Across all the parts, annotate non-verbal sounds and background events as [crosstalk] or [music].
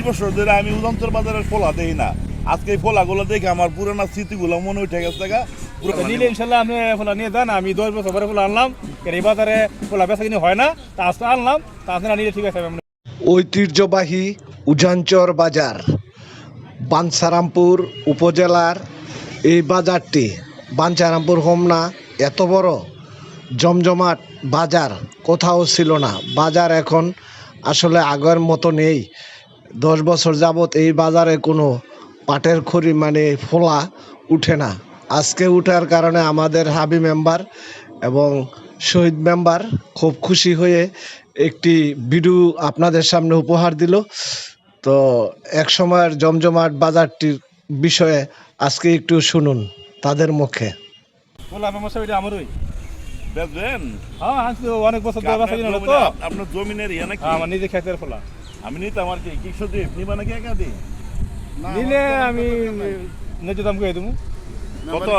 বিশ বছর ধরে আমি উদন্তর বাজারের ফোলা দেখি না। আজকে এই ফোলাগুলো দেখে আমার পুরোনো স্মৃতিগুলো মনে উঠে গেছে নিলে ইনশাল্লাহ আপনি ফোলা নিয়ে দেন আমি দশ বছর পরে ফোলা আনলাম। কারণ এই বাজারে ফোলা বেচা কিনে হয় না তা আজকে আনলাম তা আপনারা নিলে ঠিক আছে ঐতিহ্যবাহী উজানচর বাজার বাঞ্ছারামপুর উপজেলার এই বাজারটি বাঞ্ছারামপুর হোমনা এত বড় জমজমাট বাজার কোথাও ছিল না। বাজার এখন আসলে আগের মতো নেই। দশ বছর যাবত এই বাজারে কোনো পাটের খড়ি মানে ফোলা উঠে না। আজকে উঠার কারণে আমাদের হাবি মেম্বার এবং শহীদ মেম্বার খুব খুশি হয়ে একটি ভিডিও আপনাদের সামনে উপহার দিল। তো এক সময়ের জমজমাট বাজারটির বিষয়ে আজকে একটু শুনুন তাদের মুখে। ফোলা সমস্যা এটা আমারই। বেচবেন? হ্যাঁ অনেক বছর ধরে বেচা তো। আপনার- আপনার জমিনের ইয়ে নাকি? হ্যাঁ, আমার নিজে খেতের ফোলা। আমি নিতাম আর কি কি সত্যি নিবা নাকি একা দিই নিলে আমি ন্যায্য দাম করে দেবো। কত?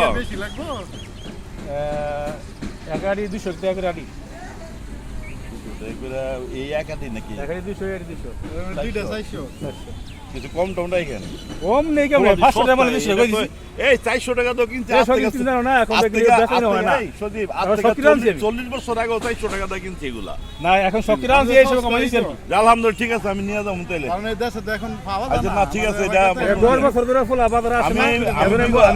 এক গাড়ি দুশো টাকা করে আড়ি। এই একা আড়ি নাকি? এক গাড়ি দুশো এর দুশো চারশো। কিছু কম টম কম নেই টাকা মানে দিছি এই চারশো টাকা তো আজ থেকে সত্যি না, এখন বেচা হয় না। সজীব, আজ এখন থেকে সত্যি রাঁধছি চল্লিশ- আমি। চল্লিশ বছর আগেও চারশো টাকা দিয়ে কিনছে এগুলা। না এখন এই সব কমাই আলহামদুলিল্লাহ ঠিক আছে আমি নিয়ে যাব তাইলে। কারণ এই দেশে তো এখন পাওয়া আচ্ছা, যায় না, ঠিক আছে, এটা- এ দশ বছর ধরে ফোলা বাজারে আসে আমি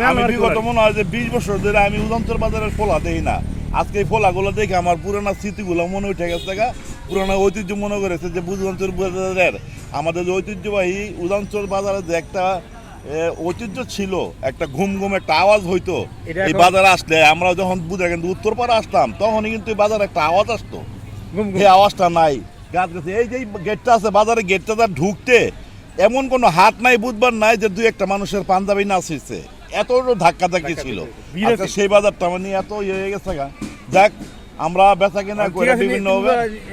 আমি বিগত-? মনে হয় যে বিশ বছর ধরে আমি উদন্তর বাজারের ফোলা দেখি না। আজকে এই ফোলাগুলো দেখে আমার পুরোনো স্মৃতিগুলো মনে উঠে গেছে গা পুরোনো ঐতিহ্য মনে করেছে যে উদন্তর বাজারের আমাদের যে ঐতিহ্যবাহী উদন্তর বাজারে যে একটা ঐতিহ্য ছিল একটা ঘুম ঘুম একটা আওয়াজ হইতো এই বাজারে আসলে আমরা যখন বুঝে কিন্তু উত্তরপাড়া আসতাম তখনই কিন্তু এই বাজারে একটা আওয়াজ আসতো। এই আওয়াজটা নাই। গাছ গাছে এই যে গেটটা আছে বাজারে গেটটা তার ঢুকতে এমন কোনো হাট নাই বুধবার নাই যে দুই একটা মানুষের পাঞ্জাবি নাচিছে এত ধাক্কা ধাক্কি ছিল। আছে। সেই বাজারটা মানে এত ইয়ে হয়ে গেছে যাক আমরা বেচা কিনা ঠিক করে বিভিন্ন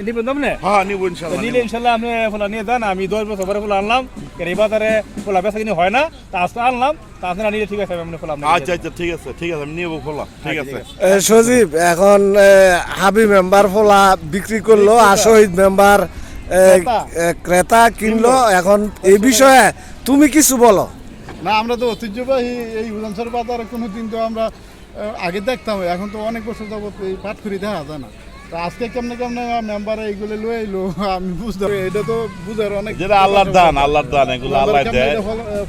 নিবেন না? হ্যাঁ নিব তো ইনশাল্লাহ নিলে আপনি ফোলা নিয়ে দেন আমি দশ বছর পরে ফোলা আনলাম। এই বাজারে ফোলা বেচা কিনে হয় না তা আজকে আনলাম তা আপনারা নিলে ঠিক আছে আমি ফোলা আচ্ছা আচ্ছা ঠিক আছে ঠিক আছে আমি নিবো ঠিক আচ্ছা, আছে। সজীব এখন হাবি মেম্বার ফোলা বিক্রি করল আর শহীদ মেম্বার ক্রেতা। কিনলো এখন এই বিষয়ে তুমি কিছু বলো। না আমরা তো ঐতিহ্যবাহী এই উদানসর বাজারে কোনো দিন তো আমরা আগে দেখতাম এখন তো অনেক বছর যাবত এই পাটখুরি দেখা যায় না। তো আজকে কেমনে কেমনে মেম্বার এইগুলো লয়ে এলো [laughs] আমি বুঝতে এটা তো বুঝার অনেক যেটা আল্লাহর দান আল্লাহর দান এগুলো আল্লাহ দেয়।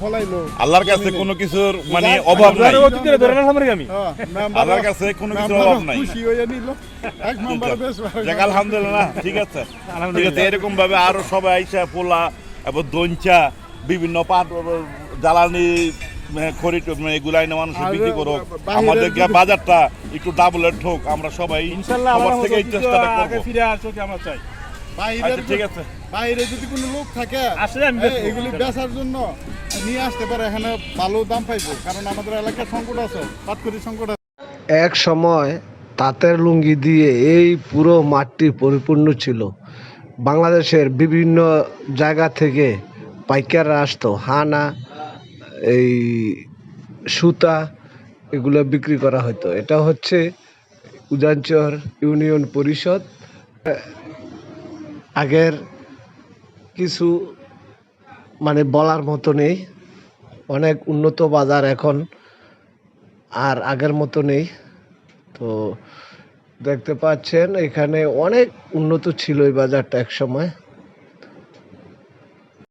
ফলাইলো? আল্লাহর কাছে কোনো কিছুর মানে অভাব নাই। হ্যাঁ, [laughs] আল্লাহর কাছে কোনো কিছুর অভাব নাই। খুশি হয়ে নিল। এক মেম্বার বেশ যাক আলহামদুলিল্লাহ ঠিক আছে। ঠিক আলহামদুলিল্লাহ। আছে এরকম ভাবে আরও সবাই আইসা পোলা এবং দঞ্চা বিভিন্ন পাট জ্বালানি এগুলো আইনে মানুষ বিক্রি করুক। আমাদের বাজারটা একটু ডাবলের ঠোক আমরা সবাই আমার থেকে এই চেষ্টাটা আগে মানে ফিরে আসো কি আমরা চাই। আচ্ছা ঠিক আছে। বাইরে যদি কোনো লোক থাকে আসলে। এগুলি বেচার জন্য নিয়ে আসতে পারে এখানে ভালো দাম পাইবো। কারণ আমাদের এলাকার সংকট আছে পাটকরি সংকট আছে। এক সময় তাঁতের লুঙ্গি দিয়ে এই পুরো মাঠটি পরিপূর্ণ ছিল। বাংলাদেশের বিভিন্ন জায়গা থেকে পাইকাররা আসতো হানা এই সুতা এগুলো বিক্রি করা হতো। এটা হচ্ছে উজানচর ইউনিয়ন পরিষদ। আগের কিছু মানে বলার মতো নেই। অনেক উন্নত বাজার এখন আর আগের মতো নেই। তো দেখতে পাচ্ছেন, এখানে অনেক উন্নত ছিল এই বাজারটা এক সময়